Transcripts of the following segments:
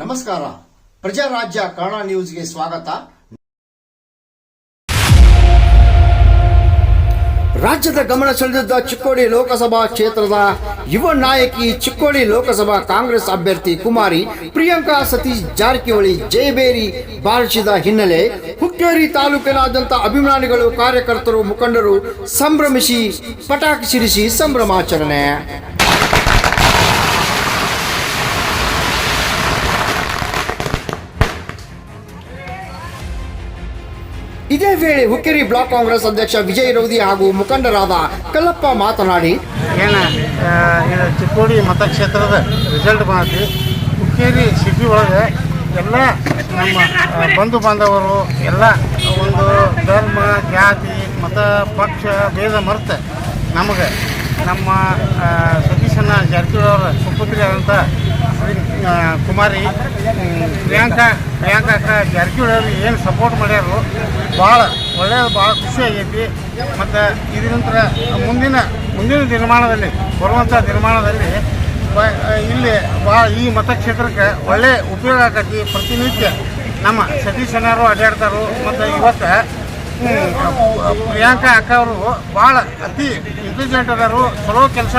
ನಮಸ್ಕಾರ. ಪ್ರಜಾರಾಜ್ಯ ಕನ್ನಡ ನ್ಯೂಸ್ಗೆ ಸ್ವಾಗತ. ರಾಜ್ಯದ ಗಮನ ಸೆಳೆದಿದ್ದ ಚಿಕ್ಕೋಡಿ ಲೋಕಸಭಾ ಕ್ಷೇತ್ರದ ಯುವ ನಾಯಕಿ ಚಿಕ್ಕೋಡಿ ಲೋಕಸಭಾ ಕಾಂಗ್ರೆಸ್ ಅಭ್ಯರ್ಥಿ ಕುಮಾರಿ ಪ್ರಿಯಾಂಕಾ ಸತೀಶ್ ಜಾರಕಿಹೊಳಿ ಜಯಬೇರಿ ಬಾರಿಸಿದ ಹಿನ್ನೆಲೆ ಹುಕ್ಕೇರಿ ತಾಲೂಕಿನಾದ್ಯಂತ ಅಭಿಮಾನಿಗಳು, ಕಾರ್ಯಕರ್ತರು, ಮುಖಂಡರು ಸಂಭ್ರಮಿಸಿ ಪಟಾಕಿ ಸಿಡಿಸಿ ಸಂಭ್ರಮಾಚರಣೆ. ಇದೇ ವೇಳೆ ಹುಕ್ಕೇರಿ ಬ್ಲಾಕ್ ಕಾಂಗ್ರೆಸ್ ಅಧ್ಯಕ್ಷ ವಿಜಯ್ ರೌದಿ ಹಾಗೂ ಮುಖಂಡರಾದ ಕಲ್ಲಪ್ಪ ಮಾತನಾಡಿ, ಏನ ಇದು ಚಿಕ್ಕೋಡಿ ಮತಕ್ಷೇತ್ರದ ರಿಸಲ್ಟ್ ಬಂದೈತಿ. ಹುಕ್ಕೇರಿ ಸಿಟಿ ಒಳಗೆ ಎಲ್ಲ ನಮ್ಮ ಬಂಧು ಬಾಂಧವರು ಎಲ್ಲ ಒಂದು ಧರ್ಮ, ಜಾತಿ, ಮತ, ಪಕ್ಷ, ಭೇದ ಮರ್ತ ನಮಗೆ, ನಮ್ಮ ಸತೀಶನ ಜಾರಕಿಹೊಳಿ ಅವರ ಸುಪುತ್ರಿ ಆದಂಥ ಕುಮಾರಿ ಪ್ರಿಯಾಂಕಾ ಪ್ರಿಯಾಂಕಾ ಅಕ್ಕ ಏನು ಸಪೋರ್ಟ್ ಮಾಡ್ಯಾರು ಭಾಳ ಒಳ್ಳೆಯದು ಭಾಳ ಖುಷಿ ಆಗೈತಿ. ಮತ್ತು ಇದರಿಂದ ಮುಂದಿನ ಮುಂದಿನ ನಿರ್ಮಾಣದಲ್ಲಿ ಬರುವಂಥ ನಿರ್ಮಾಣದಲ್ಲಿ ಇಲ್ಲಿ ಭಾಳ ಈ ಮತಕ್ಷೇತ್ರಕ್ಕೆ ಒಳ್ಳೆ ಉಪಯೋಗ ಆಕತಿ ಪ್ರತಿನಿತ್ಯ. ನಮ್ಮ ಸತೀಶ್ ಅಣ್ಣರು ಅಡ್ಡಾಡ್ತಾರು ಮತ್ತು ಇವತ್ತು ಪ್ರಿಯಾಂಕಾ ಅಕ್ಕ ಅವರು ಭಾಳ ಅತಿ ಇಂಟೆಲಿಜೆಂಟ್ ಅದಾರು, ಚಲೋ ಕೆಲಸ.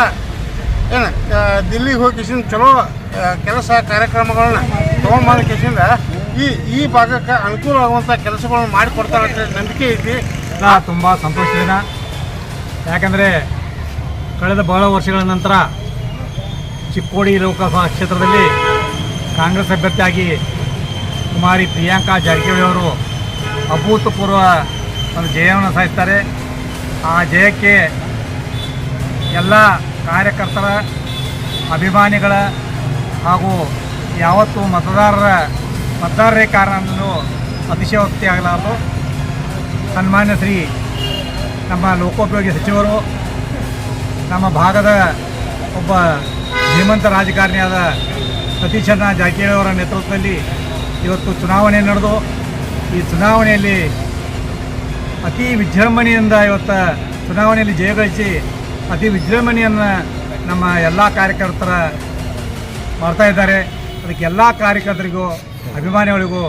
ಏನು ದಿಲ್ಲಿಗೆ ಹೋಗಿ ಚಲೋ ಕೆಲಸ ಕಾರ್ಯಕ್ರಮಗಳನ್ನ ಕಿಸಿಂದ ಈ ಈ ಭಾಗಕ್ಕೆ ಅನುಕೂಲ ಆಗುವಂಥ ಕೆಲಸಗಳನ್ನ ಮಾಡಿಕೊಡ್ತಾರೆ ಅಂತ ನಂಬಿಕೆ ಐತಿ. ತುಂಬ ಸಂತೋಷ ಯಾಕಂದರೆ ಕಳೆದ ಬಹಳ ವರ್ಷಗಳ ನಂತರ ಚಿಕ್ಕೋಡಿ ಲೋಕಸಭಾ ಕ್ಷೇತ್ರದಲ್ಲಿ ಕಾಂಗ್ರೆಸ್ ಅಭ್ಯರ್ಥಿಯಾಗಿ ಕುಮಾರಿ ಪ್ರಿಯಾಂಕಾ ಜಾರಕಿಹೊಳಿ ಅವರು ಅಭೂತಪೂರ್ವ ಒಂದು ಜಯವನ್ನು ಸಾಧಿಸ್ತಾರೆ. ಆ ಜಯಕ್ಕೆ ಎಲ್ಲ ಕಾರ್ಯಕರ್ತರ ಅಭಿಮಾನಿಗಳ ಹಾಗೂ ಯಾವತ್ತೂ ಮತದಾರರ ಮತದಾರರೇ ಕಾರಣ ಅನ್ನೋದು ಅತಿಶಯೋಕ್ತಿ ಆಗಲಾರದು. ಸನ್ಮಾನ್ಯ ಶ್ರೀ ನಮ್ಮ ಲೋಕೋಪಯೋಗಿ ಸಚಿವರು, ನಮ್ಮ ಭಾಗದ ಒಬ್ಬ ಧೀಮಂತ ರಾಜಕಾರಣಿಯಾದ ಸತೀಶಣ್ಣ ಜಾರಕಿಹೊಳಿ ಅವರ ನೇತೃತ್ವದಲ್ಲಿ ಇವತ್ತು ಚುನಾವಣೆ ನಡೆದು, ಈ ಚುನಾವಣೆಯಲ್ಲಿ ಅತಿ ವಿಜೃಂಭಣೆಯಿಂದ ಇವತ್ತು ಚುನಾವಣೆಯಲ್ಲಿ ಜಯಗಳಿಸಿ ಅತಿ ವಿಜೃಂಭಣೆಯನ್ನು ನಮ್ಮ ಎಲ್ಲ ಕಾರ್ಯಕರ್ತರ ಮಾಡ್ತಾ ಇದ್ದಾರೆ. ಅದಕ್ಕೆ ಎಲ್ಲ ಕಾರ್ಯಕರ್ತರಿಗೂ, ಅಭಿಮಾನಿಗಳಿಗೂ,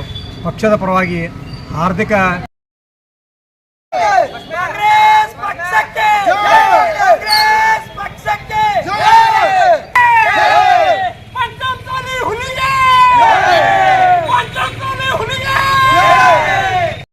ಪಕ್ಷದ ಪರವಾಗಿ ಹಾರ್ದಿಕ